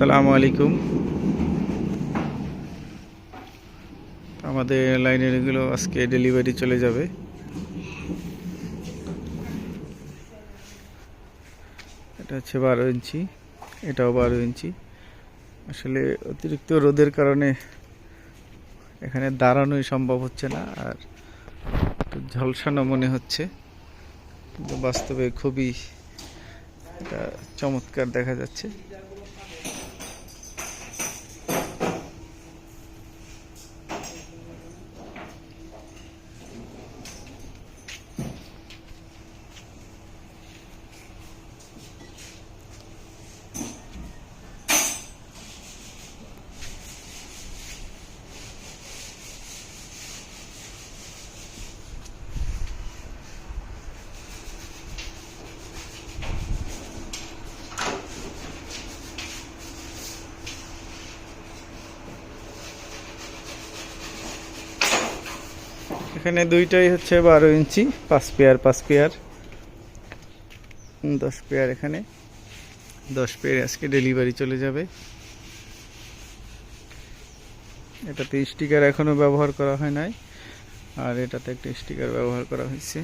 আসসালামু আলাইকুম। আমাদের লাইনের এগুলো আজকে ডেলিভারি চলে যাবে। এটা হচ্ছে বারো ইঞ্চি, এটাও বারো ইঞ্চি। আসলে অতিরিক্ত রোদের কারণে এখানে দাঁড়ানোই সম্ভব হচ্ছে না, আর ঝলসানো মনে হচ্ছে। কিন্তু বাস্তবে খুবই এটা চমৎকার দেখা যাচ্ছে। এখানে দুইটাই হচ্ছে বারো ইঞ্চি, পাঁচ পেয়ার পাঁচ পেয়ার। দশ পেয়ার এখানে। দশ পেয়ার আজকে ডেলিভারি চলে যাবে। এটাতে স্টিকার এখনও ব্যবহার করা হয় নাই, আর এটাতে একটা স্টিকার ব্যবহার করা হয়েছে।